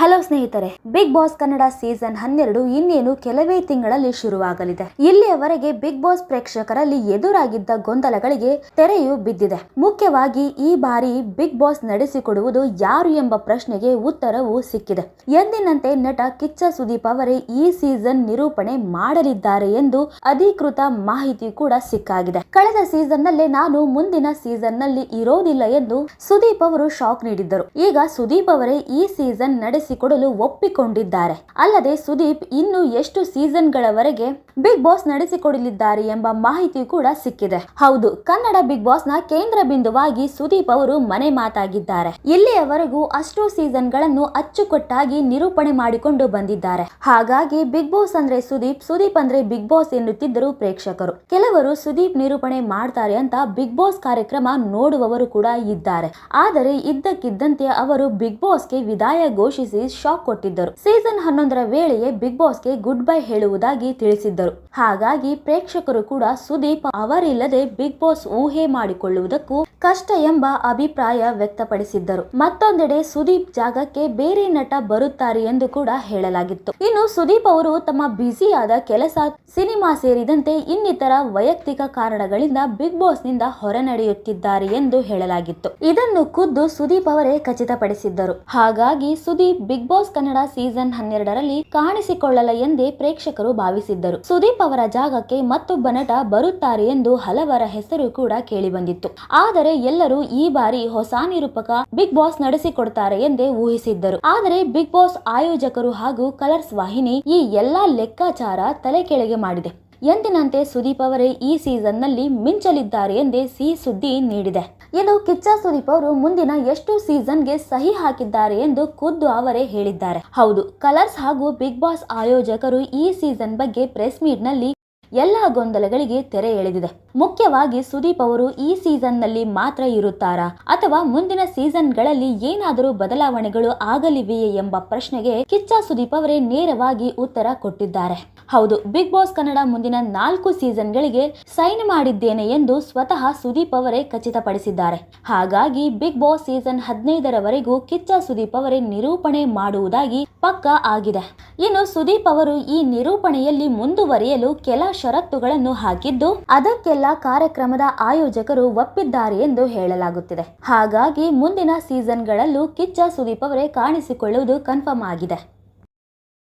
Hello ಸ್ನೇಹಿತರೆ big Boss Kannada season ಹನ್ನೆರಡು ಇನ್ನೇನು ಕೆಲವೇ ತಿಂಗಳಲ್ಲಿ ಶುರುವಾಗಲಿದೆ. ಇಲ್ಲಿಯವರೆಗೆ ಬಿಗ್ ಬಾಸ್ ಪ್ರೇಕ್ಷಕರಲ್ಲಿ ಎದುರಾಗಿದ್ದ ಗೊಂದಲಗಳಿಗೆ ತೆರೆಯು ಬಿದ್ದಿದೆ. ಮುಖ್ಯವಾಗಿ ಈ ಬಾರಿ ಬಿಗ್ ಬಾಸ್ ನಡೆಸಿಕೊಡುವುದು ಯಾರು ಎಂಬ ಪ್ರಶ್ನೆಗೆ ಉತ್ತರವು ಸಿಕ್ಕಿದೆ. ಎಂದಿನಂತೆ ನಟ ಕಿಚ್ಚ ಸುದೀಪ್ ಅವರೇ ಈ ಸೀಸನ್ ನಿರೂಪಣೆ ಮಾಡಲಿದ್ದಾರೆ ಎಂದು ಅಧಿಕೃತ ಮಾಹಿತಿ ಕೂಡ ಸಿಕ್ಕಾಗಿದೆ. ಕಳೆದ ಸೀಸನ್ ನಲ್ಲೇ ನಾನು ಮುಂದಿನ ಸೀಸನ್ನಲ್ಲಿ ಇರೋದಿಲ್ಲ ಎಂದು ಸುದೀಪ್ ಅವರು ಶಾಕ್ ನೀಡಿದ್ದರು. ಈಗ ಸುದೀಪ್ ಅವರೇ ಈ ಸೀಸನ್ ನಡೆಸಿಕೊಡಲು ಒಪ್ಪಿಕೊಂಡಿದ್ದಾರೆ. ಅಲ್ಲದೆ ಸುದೀಪ್ ಇನ್ನು ಎಷ್ಟು ಸೀಸನ್ಗಳವರೆಗೆ ಬಿಗ್ ಬಾಸ್ ನಡೆಸಿಕೊಡಲಿದ್ದಾರೆ ಎಂಬ ಮಾಹಿತಿ ಕೂಡ ಸಿಕ್ಕಿದೆ. ಹೌದು, ಕನ್ನಡ ಬಿಗ್ ಬಾಸ್ನ ಕೇಂದ್ರ ಬಿಂದುವಾಗಿ ಸುದೀಪ್ ಅವರು ಮನೆ ಮಾತಾಗಿದ್ದಾರೆ. ಇಲ್ಲಿಯವರೆಗೂ ಅಷ್ಟು ಸೀಸನ್ಗಳನ್ನು ಅಚ್ಚುಕಟ್ಟಾಗಿ ನಿರೂಪಣೆ ಮಾಡಿಕೊಂಡು ಬಂದಿದ್ದಾರೆ. ಹಾಗಾಗಿ ಬಿಗ್ ಬಾಸ್ ಅಂದ್ರೆ ಸುದೀಪ್ ಸುದೀಪ್ ಅಂದ್ರೆ ಬಿಗ್ ಬಾಸ್ ಎನ್ನುತ್ತಿದ್ದರು ಪ್ರೇಕ್ಷಕರು. ಕೆಲವರು ಸುದೀಪ್ ನಿರೂಪಣೆ ಮಾಡ್ತಾರೆ ಅಂತ ಬಿಗ್ ಬಾಸ್ ಕಾರ್ಯಕ್ರಮ ನೋಡುವವರು ಕೂಡ ಇದ್ದಾರೆ. ಆದರೆ ಇದ್ದಕ್ಕಿದ್ದಂತೆ ಅವರು ಬಿಗ್ ಬಾಸ್ಗೆ ವಿದಾಯ ಘೋಷಿಸಿ ಶಾಕ್ ಕೊಟ್ಟಿದ್ದರು. ಸೀಸನ್ ಹನ್ನೊಂದರ ವೇಳೆಯೇ ಬಿಗ್ ಬಾಸ್ಗೆ ಗುಡ್ ಬೈ ಹೇಳುವುದಾಗಿ ತಿಳಿಸಿದ್ದರು. ಹಾಗಾಗಿ ಪ್ರೇಕ್ಷಕರು ಕೂಡ ಸುದೀಪ್ ಅವರಿಲ್ಲದೆ ಬಿಗ್ ಬಾಸ್ ಊಹೆ ಮಾಡಿಕೊಳ್ಳುವುದಕ್ಕೂ ಕಷ್ಟ ಎಂಬ ಅಭಿಪ್ರಾಯ ವ್ಯಕ್ತಪಡಿಸಿದ್ದರು. ಮತ್ತೊಂದೆಡೆ ಸುದೀಪ್ ಜಾಗಕ್ಕೆ ಬೇರೆ ನಟ ಬರುತ್ತಾರೆ ಎಂದು ಕೂಡ ಹೇಳಲಾಗಿತ್ತು. ಇನ್ನು ಸುದೀಪ್ ಅವರು ತಮ್ಮ ಬ್ಯುಸಿಯಾದ ಕೆಲಸ ಸಿನಿಮಾ ಸೇರಿದಂತೆ ಇನ್ನಿತರ ವೈಯಕ್ತಿಕ ಕಾರಣಗಳಿಂದ ಬಿಗ್ ಬಾಸ್ನಿಂದ ಹೊರನಡೆಯುತ್ತಿದ್ದಾರೆ ಎಂದು ಹೇಳಲಾಗಿತ್ತು. ಇದನ್ನು ಖುದ್ದು ಸುದೀಪ್ ಅವರೇ ಖಚಿತಪಡಿಸಿದ್ದರು. ಹಾಗಾಗಿ Sudeep Bigg Boss Kannada season ಹನ್ನೆರಡರಲ್ಲಿ ಕಾಣಿಸಿಕೊಳ್ಳಲ ಎಂದೇ ಪ್ರೇಕ್ಷಕರು ಭಾವಿಸಿದ್ದರು. ಸುದೀಪ್ ಅವರ ಜಾಗಕ್ಕೆ ಮತ್ತೊಬ್ಬ ನಟ ಬರುತ್ತಾರೆ ಎಂದು ಹಲವರ ಹೆಸರು ಕೂಡ ಕೇಳಿಬಂದಿತ್ತು. ಆದರೆ ಎಲ್ಲರೂ ಈ ಬಾರಿ ಹೊಸ ನಿರೂಪಕ ಬಿಗ್ ಬಾಸ್ ನಡೆಸಿಕೊಡ್ತಾರೆ ಎಂದೇ ಊಹಿಸಿದ್ದರು. ಆದರೆ ಬಿಗ್ ಬಾಸ್ ಆಯೋಜಕರು ಹಾಗೂ ಕಲರ್ಸ್ ವಾಹಿನಿ ಈ ಎಲ್ಲಾ ಲೆಕ್ಕಾಚಾರ ತಲೆ ಕೆಳಗೆ ಮಾಡಿದೆ. ಎಂದಿನಂತೆ ಸುದೀಪ್ ಅವರೇ ಈ ಸೀಸನ್ನಲ್ಲಿ ಮಿಂಚಲಿದ್ದಾರೆ ಎಂದೇ ಸಿಹಿ ಸುದ್ದಿ ನೀಡಿದೆ. ಇನ್ನು ಕಿಚ್ಚ ಸುದೀಪ್ ಅವರು ಮುಂದಿನ ಎಷ್ಟು ಸೀಸನ್ಗೆ ಸಹಿ ಹಾಕಿದ್ದಾರೆ ಎಂದು ಖುದ್ದು ಅವರೇ ಹೇಳಿದ್ದಾರೆ. ಹೌದು, ಕಲರ್ಸ್ ಹಾಗೂ ಬಿಗ್ ಬಾಸ್ ಆಯೋಜಕರು ಈ ಸೀಸನ್ ಬಗ್ಗೆ ಪ್ರೆಸ್ ಮೀಟ್ನಲ್ಲಿ ಎಲ್ಲ ಗೊಂದಲಗಳಿಗೆ ತೆರೆ ಎಳೆದಿದೆ. ಮುಖ್ಯವಾಗಿ ಸುದೀಪ್ ಅವರು ಈ ಸೀಸನ್ನಲ್ಲಿ ಮಾತ್ರ ಇರುತ್ತಾರಾ? ಅಥವಾ ಮುಂದಿನ ಸೀಸನ್ಗಳಲ್ಲಿ ಏನಾದರೂ ಬದಲಾವಣೆಗಳು ಆಗಲಿವೆಯೇ ಎಂಬ ಪ್ರಶ್ನೆಗೆ ಕಿಚ್ಚ ಸುದೀಪ್ ಅವರೇ ನೇರವಾಗಿ ಉತ್ತರ ಕೊಟ್ಟಿದ್ದಾರೆ. ಹೌದು, ಬಿಗ್ ಬಾಸ್ ಕನ್ನಡ ಮುಂದಿನ ನಾಲ್ಕು ಸೀಸನ್ಗಳಿಗೆ ಸೈನ್ ಮಾಡಿದ್ದೇನೆ ಎಂದು ಸ್ವತಃ ಸುದೀಪ್ ಅವರೇ ಖಚಿತಪಡಿಸಿದ್ದಾರೆ. ಹಾಗಾಗಿ ಬಿಗ್ ಬಾಸ್ ಸೀಸನ್ ಹದಿನೈದರವರೆಗೂ ಕಿಚ್ಚ ಸುದೀಪ್ ಅವರೇ ನಿರೂಪಣೆ ಮಾಡುವುದಾಗಿ ಪಕ್ಕಾ ಆಗಿದೆ. ಇನ್ನು ಸುದೀಪ್ ಅವರು ಈ ನಿರೂಪಣೆಯಲ್ಲಿ ಮುಂದುವರಿಯಲು ಕೆಲ ಷರತ್ತುಗಳನ್ನು ಹಾಕಿದ್ದು, ಅದಕ್ಕೆಲ್ಲ ಕಾರ್ಯಕ್ರಮದ ಆಯೋಜಕರು ಒಪ್ಪಿದ್ದಾರೆ ಎಂದು ಹೇಳಲಾಗುತ್ತಿದೆ. ಹಾಗಾಗಿ ಮುಂದಿನ ಸೀಸನ್ಗಳಲ್ಲೂ ಕಿಚ್ಚ ಸುದೀಪ್ ಅವರೇ ಕಾಣಿಸಿಕೊಳ್ಳುವುದು ಕನ್ಫರ್ಮ್ ಆಗಿದೆ.